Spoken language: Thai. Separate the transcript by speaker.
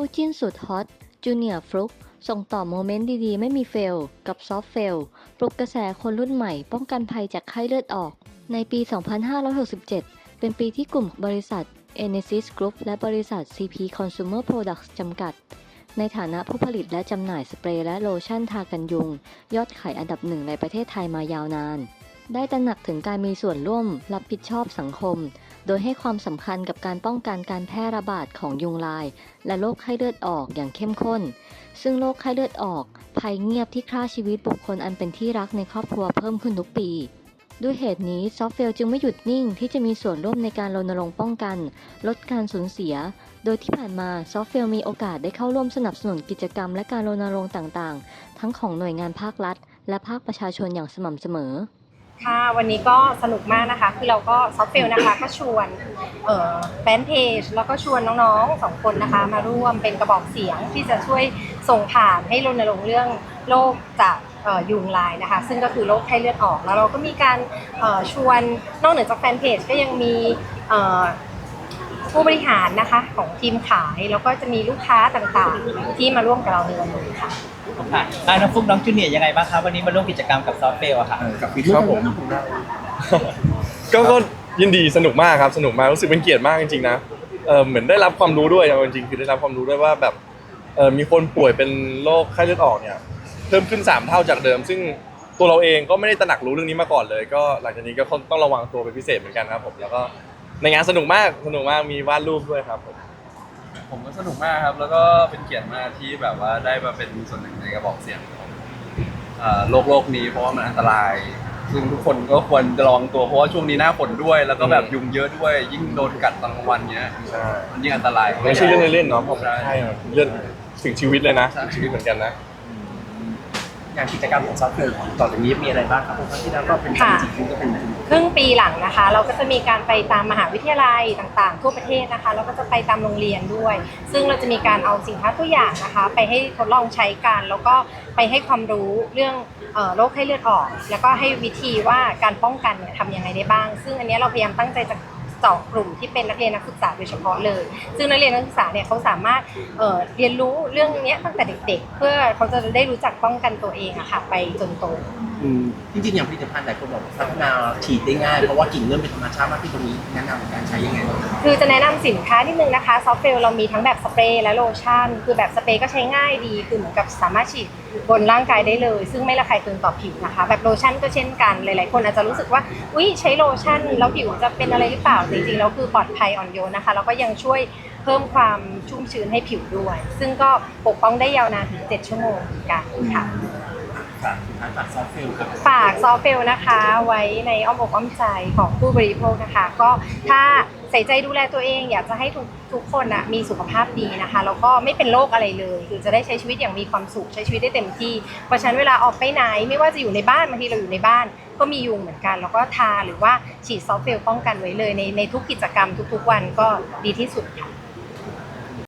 Speaker 1: คู่จิ้นสุดฮอตจูเนียร์ฟลุกส่งต่อโมเมนต์ดีๆ ไม่มีเฟล กับซอฟเฟล ปลุกกระแสคนรุ่นใหม่ ป้องกันภัยจากไข้เลือดออก ในปี 2567 เป็นปีที่กลุ่มบริษัท Enesis Group และบริษัท CP Consumer Products จำกัด ในฐานะผู้ผลิตและจำหน่ายสเปรย์และโลชั่นทากันยุง ยอดขายอันดับหนึ่งในประเทศไทยมายาวนาน ได้ตระหนักถึงการมีส่วนร่วมรับผิดชอบสังคม โดยให้ความสำคัญกับการป้องกันการแพร่ระบาดของยุงลาย และโรคไข้เลือดออกอย่างเข้มข้น ซึ่งโรคไข้เลือดออก ภัยเงียบที่ฆ่าชีวิตบุคคลอันเป็นที่รักในครอบครัวเพิ่มขึ้นทุกปี ด้วยเหตุนี้ซอฟเฟลจึงไม่หยุดนิ่งที่จะมีส่วนร่วมในการรณรงค์ป้องกัน ลดการสูญเสีย โดยที่ผ่านมาซอฟเฟลมีโอกาสได้เข้าร่วมสนับสนุนกิจกรรมและการรณรงค์ต่างๆ ทั้งของหน่วยงานภาครัฐ และภาคประชาชนอย่างสม่ำเสมอ
Speaker 2: ค่ะวันนี้ก็สนุกมากนะคะ คือเราก็ซอฟเฟลนะคะก็ชวนเแฟนเพจแล้วก็ชวนน้องๆสองคนนะคะ มาร่วมเป็นกระบอกเสียงที่จะช่วยส่งผ่านให้รณรงค์เรื่องโรคจากยุงลายนะคะ ซึ่งก็คือโรคไข้เลือดออกแล้วเราก็มีการชวนนอกเหนือจากแฟนเพจก็ยังมี ผู้บริหารนะคะของทีมขายแล้วก็จะมีลูกค้าต่างๆ ที่มาร่วมกับเราในวันนี้ค่ะ
Speaker 3: ค่ะอ่าน้องฟุกน้องจูเนียร์ยังไงบ้างครับวันนี้มาร่วมกิจกรรมกับซอฟเฟลอะค่ะ
Speaker 4: กับฟิช
Speaker 5: ครับผมก็ก็ยินดีสนุกมากครับสนุกมากรู้สึกเป็นเกียรติมากจริงๆนะเออเหมือนได้รับความรู้ด้วยเอาจริงๆคือได้รับความรู้ด้วยว่าแบบเออมีคนป่วยเป็นโรคไข้เลือดออกเนี่ย เพิ่มขึ้นสามเท่าจากเดิม ซึ่งตัวเราเองก็ไม่ได้ตระหนักรู้เรื่องนี้มาก่อนเลย ก็หลังจากนี้ก็ต้องระวังตัวเป็นพิเศษเหมือนกันครับผมแล้วก็ ในงานสนุกมากสนุกมากมีวาดรูปด้วยครับผม
Speaker 4: ผมก็สนุกมากครับ แล้วก็เป็นเกียรติมากที่แบบว่าได้มาเป็นส่วนหนึ่งในกระบอกเสียงของเอ่อโลกโลกนี้เพราะว่ามันอันตราย ซึ่งทุกคนก็ควรจะระวังตัวเพราะว่าช่วงนี้หน้าฝนด้วย แล้วก็แบบยุงเยอะด้วย ยิ่งโดนกัดตอนกลางวันเนี้ย
Speaker 5: ใช่
Speaker 4: มันยิ่งอันตราย
Speaker 5: ไม่ใช่เรื่องเล่นๆเนาะเพราะ
Speaker 4: ใช่
Speaker 5: ใช่เรื่องถึงชีวิตเลยนะ
Speaker 4: ใช่
Speaker 5: ถึงชีวิตเหมือนกันนะ
Speaker 6: อย่างกิจกรรมของซอฟต์แวร์ของต่อจากนี้มีอะไรบ้างครับเพราะที่แล้วก็เป็น
Speaker 2: ค่ะ
Speaker 6: จริงก็เป็น
Speaker 2: ครึ่งปีหลังนะคะ เราก็จะมีการไปตามมหาวิทยาลัยต่างๆ ทั่วประเทศนะคะแล้วก็จะไปตามโรงเรียนด้วย ซึ่งเราจะมีการเอาสินค้าตัวอย่างนะคะ ไปให้ทดลองใช้กันแล้วก็ไปให้ความรู้เรื่องโรคไข้เลือดออก แล้วก็ให้วิธีว่าการป้องกันเนี่ยทำยังไงได้บ้าง ซึ่งอันนี้เราพยายามตั้งใจจะ เจาะกลุ่มที่เป็นนักเรียนนักศึกษาโดยเฉพาะเลย ซึ่งนักเรียนนักศึกษาเนี่ยเขาสามารถเอ่อเรียนรู้เรื่องเนี้ยตั้งแต่เด็ก ๆ เพื่อเขาจะได้รู้จักป้องกันตัวเองอะค่ะไปจนโต
Speaker 6: อืมจริงๆอย่างผลิตภัณฑ์หลายคนบอกพัฒนาฉีดได้ง่ายเพราะว่ากลิ่นเริ่มเป็นธรรมชาติมากที่ตรงนี้แนะนำการใช้ยังไงบ้างครับ
Speaker 2: คือจะแนะนำสินค้านิดนึงนะคะซอฟต์เฟลเรามีทั้งแบบสเปรย์และโลชั่น คือแบบสเปรย์ก็ใช้ง่ายดี คือเหมือนกับสามารถฉีดบนร่างกายได้เลย ซึ่งไม่ระคายเคืองต่อผิวนะคะ แบบโลชั่นก็เช่นกันหลายๆ คนอาจจะรู้สึกว่าอุ้ยใช้โลชั่นแล้วผิวจะเป็นอะไรหรือเปล่าจริงๆแล้วคือปลอดภัยอ่อนโยนนะคะ แล้วก็ยังช่วยเพิ่มความชุ่มชื้นให้ผิวด้วย ซึ่งก็ปกป้องได้ยาวนานถึง 7 ชั่วโมงเหมือนกันค่ะ
Speaker 6: ฝากสินค้าจากซอฟต์แวร์ครับ
Speaker 2: ฝากซอฟเฟลนะคะไว้ในอ้อมอกอ้อมใจของผู้บริโภคนะคะ ก็ถ้าใส่ใจดูแลตัวเองอยากจะให้ทุกทุกคนอะมีสุขภาพดีนะคะแล้วก็ไม่เป็นโรคอะไรเลยคือจะได้ใช้ชีวิตอย่างมีความสุขใช้ชีวิตได้เต็มที่เพราะฉะนั้นเวลาออกไปไหน ไม่ว่าจะอยู่ในบ้านบางทีเราอยู่ในบ้าน ก็มียุงเหมือนกัน แล้วก็ทาหรือว่าฉีดซอฟเฟลป้องกันไว้เลยในในทุกกิจกรรมทุกๆวันก็ดีที่สุดค่ะ